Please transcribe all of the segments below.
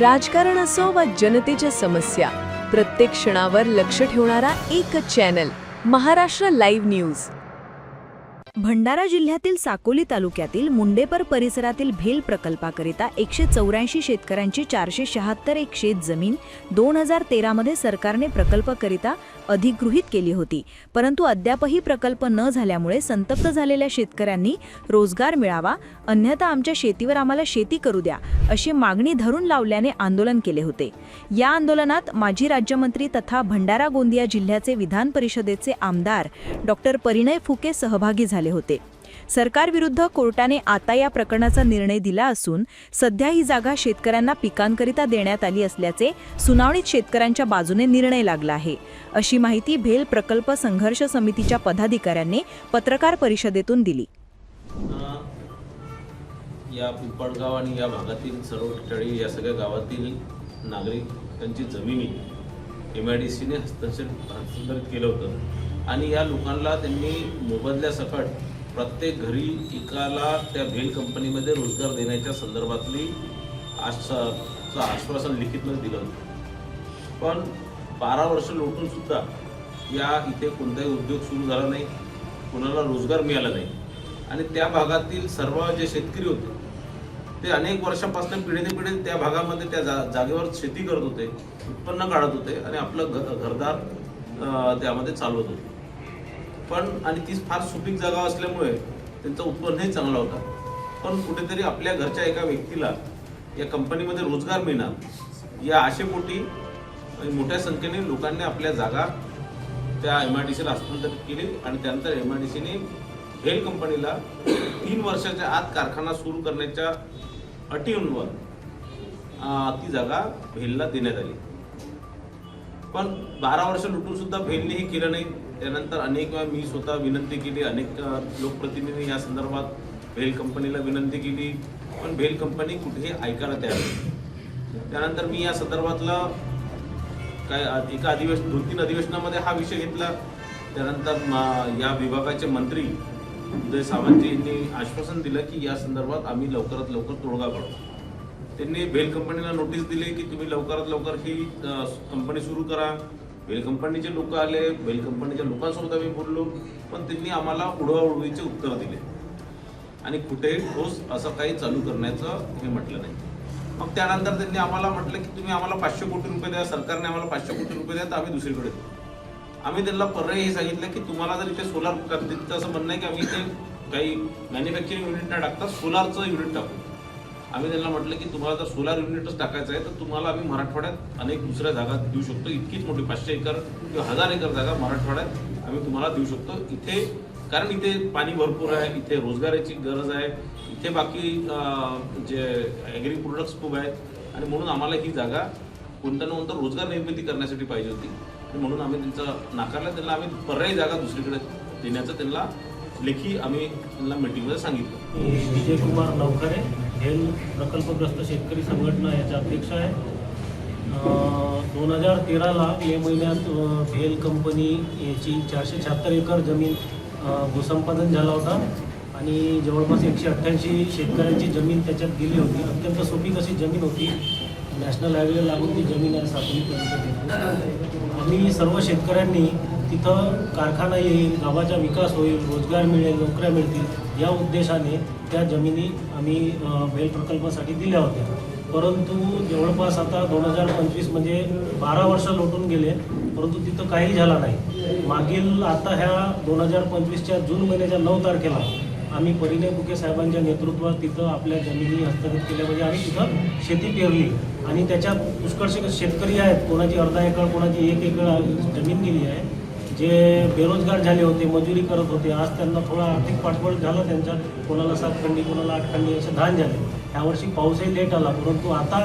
राजकारण असो वा जनतेच्या समस्या प्रत्येक क्षणावर लक्ष ठेवणारा एकच channel Maharashtra live news Bhandara जिल्ह्यातील साकोली तालुक्यातील मुंडेपर परिसरातील भेल प्रकल्पाकरिता एकशे चौऱ्याऐंशी शेतकऱ्यांची चारशे शहात्तर एक शेत जमीन दोन हजार तेरामध्ये सरकारने प्रकल्पकरिता अधिगृहीत केली होती. परंतु अद्यापही प्रकल्प न झाल्यामुळे संतप्त झालेल्या शेतकऱ्यांनी रोजगार मिळावा अन्यथा आमच्या शेतीवर आम्हाला शेती करू द्या अशी मागणी धरून लावल्याने आंदोलन केले होते. या आंदोलनात माजी राज्यमंत्री तथा भंडारा गोंदिया जिल्ह्याचे विधान परिषदेचे आमदार डॉक्टर परिणय फुके सहभागी झाले. आले होते. सरकारविरुद्ध कोर्टाने आता या प्रकरणाचा निर्णय दिला असून सध्या ही जागा शेतकऱ्यांना पिकांकरिता देण्यात आली असल्याचे सुनावणीत शेतकऱ्यांच्या बाजूने निर्णय लागला आहे. अशी माहिती भेल प्रकल्प संघर्ष समितीच्या पदाधिकाऱ्यांनी पत्रकार परिषदेतून दिली. या पिंपळगाव आणि या भागातील सर्व ठिकाणी या सगळ्या गावातील नागरिक त्यांची जमिनी एम आय डी सीने हस्तांतर हस्तांतरित केलं होतं. आणि या लोकांना त्यांनी मोबदल्यासकट प्रत्येक घरी एकाला त्या भेल कंपनीमध्ये रोजगार देण्याच्या संदर्भातली आश्वा आश्वासन लिखितच दिलं होतं. पण बारा वर्ष लोटूनसुद्धा या इथे कोणताही उद्योग सुरू झाला नाही कोणाला रोजगार मिळाला नाही. आणि त्या भागातील सर्व जे शेतकरी होते ते अनेक वर्षापासून पिढीने पिढी त्या भागामध्ये त्या जा जागेवर शेती करत होते उत्पन्न काढत होते आणि आपलं घ घरदार त्यामध्ये चालवत होते. पण आणि ती फार सुपीक जागा असल्यामुळे त्यांचं उत्पन्नही चांगला होता. पण कुठेतरी आपल्या घरच्या एका व्यक्तीला या कंपनीमध्ये रोजगार मिळणार या आशेपोटी आणि मोठ्या संख्येने लोकांनी आपल्या जागा त्या एम आय डी सीला हस्तांतरित केली आणि त्यानंतर एम आय डी सीने भेल कंपनीला तीन वर्षाच्या आत कारखाना सुरू करण्याच्या अटींवर ती जागा भेलला देण्यात आली. पण बारा वर्ष लुटून सुद्धा भेलने हे केलं नाही. त्यानंतर अनेक वेळा मी स्वतः विनंती केली अनेक लोकप्रतिनिधी या संदर्भात भेल कंपनीला विनंती केली पण भेल कंपनी कुठेही ऐकायला तयार नाही. त्यानंतर मी या संदर्भातला काय एका अधिवेशन दोन तीन अधिवेशनामध्ये हा विषय घेतला. त्यानंतर या विभागाचे मंत्री उदय सावंत यांनी आश्वासन दिलं की या संदर्भात आम्ही लवकरात लवकर तोडगा काढू. त्यांनी भेल कंपनीला नोटीस दिली की तुम्ही लवकरात लवकर ही कंपनी सुरू करा. बेल कंपनीचे लोक आले बेल कंपनीच्या लोकांसोबत आम्ही बोललो पण त्यांनी आम्हाला उडवाउडवीचे उत्तर दिले. आणि कुठेही ठोस असं काही चालू करण्याचं हे म्हटलं नाही. मग त्यानंतर त्यांनी आम्हाला म्हटलं की तुम्ही आम्हाला पाचशे कोटी रुपये द्या सरकारने आम्हाला पाचशे कोटी रुपये द्या तर आम्ही दुसरीकडे आम्ही त्यांना पर्याय हे सांगितलं की तुम्हाला जर इथे सोलार त्यांचं असं म्हणणं आहे की आम्ही इथे काही मॅन्युफॅक्चरिंग युनिट न टाकता सोलारचं युनिट टाकू. आम्ही त्यांना म्हटलं की तुम्हाला जर सोलार युनिटच टाकायचं आहे तर तुम्हाला आम्ही मराठवाड्यात अनेक दुसऱ्या जागा देऊ शकतो. इतकीच मोठी पाचशे एकर किंवा हजार एकर जागा मराठवाड्यात आम्ही तुम्हाला देऊ शकतो. इथे कारण इथे पाणी भरपूर आहे इथे रोजगाराची गरज आहे इथे बाकी जे ॲग्री प्रोडक्ट्स खूप आहेत. आणि म्हणून आम्हाला ही जागा कोणत्या ना कोणता रोजगार निर्मिती करण्यासाठी पाहिजे होती. आणि म्हणून आम्ही त्यांचं नाकारला. त्यांना आम्ही पर्यायी जागा दुसरीकडे देण्याचं त्यांना लेखी आम्ही त्यांना मीटिंगमध्ये सांगितलं. मी विजय कुमार हेल प्रकल्पग्रस्त शेतकरी संघटना याच्या अध्यक्ष आहे. दोन हजार तेराला मे महिन्यात भेल कंपनी याची चारशे शहात्तर एकर जमीन भूसंपादन झाला होता. आणि जवळपास एकशे अठ्ठ्याऐंशी शेतकऱ्यांची जमीन त्याच्यात गेली होती. अत्यंत सोपी अशी जमीन होती? नॅशनल हायवेला लागून ती जमीन आहे सातवी आम्ही सर्व शेतकऱ्यांनी तिथं कारखाना येईल गावाचा विकास होईल रोजगार मिळेल नोकऱ्या मिळतील या उद्देशाने त्या जमिनी आम्ही बेल प्रकल्पासाठी दिल्या होत्या. परंतु जवळपास आता दोन हजार पंचवीस म्हणजे बारा वर्ष लोटून गेले परंतु तिथं काही झाला नाही. मागील आता ह्या दोन हजार पंचवीसच्या जून महिन्याच्या नऊ तारखेला आम्ही परिणय बुके साहेबांच्या नेतृत्वात तिथं आपल्या जमिनी हस्तगत केल्या म्हणजे आम्ही तिथं शेती पेरली. आणि त्याच्यात पुष्कळशे शेतकरी आहेत कोणाची अर्धा एकर कोणाची एक एकर जमीन गेली आहे. जे बेरोजगार झाले होते मजुरी करत होते आज त्यांना थोडा आर्थिक पाठबळ झालं त्यांच्या कोणाला सात खंडी कोणाला आठ खंडी असे धान झाले. यावर्षी पाऊसही लेट आला परंतु आता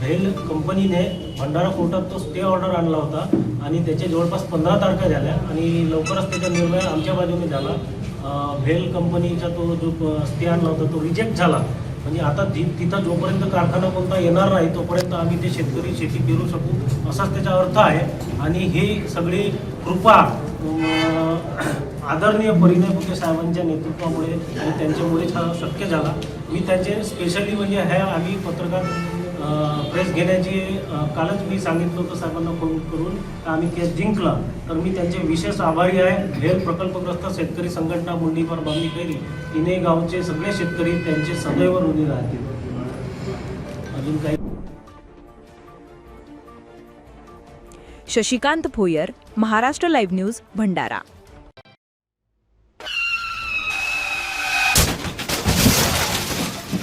भेल कंपनीने भंडारा कोर्टात तो स्टे ऑर्डर आणला होता आणि त्याचे जवळपास पंधरा तारखा झाल्या आणि लवकरच त्याचा निर्णय आमच्या बाजूने झाला. भेल कंपनीचा तो जो स्टे आणला होता तो रिजेक्ट झाला. म्हणजे आता तिथं जोपर्यंत कारखाना कोणता येणार नाही तोपर्यंत आम्ही ते शेतकरी शेती पेरू शकू. असाच त्याचा अर्थ आहे. आणि ही सगळी कृपा आदरणीय परिणय फुके साहेबांच्या नेतृत्वामुळे आणि त्यांच्यामुळेच हा शक्य झाला. मी त्यांचे स्पेशली म्हणजे ह्या आम्ही पत्रकार प्रेस घेण्याची कालच मी सांगितलं होतं साहेबांना फोन करून तर आम्ही केस जिंकला. तर मी त्यांचे विशेष आभारी आहे. भेल प्रकल्पग्रस्त शेतकरी संघटना मुंडीवर बांधणी केली तिने गावचे सगळे शेतकरी त्यांचे सदैव ऋणी राहतील. अजून काही? Shashikant Bhoyar Maharashtra live news Bhandara.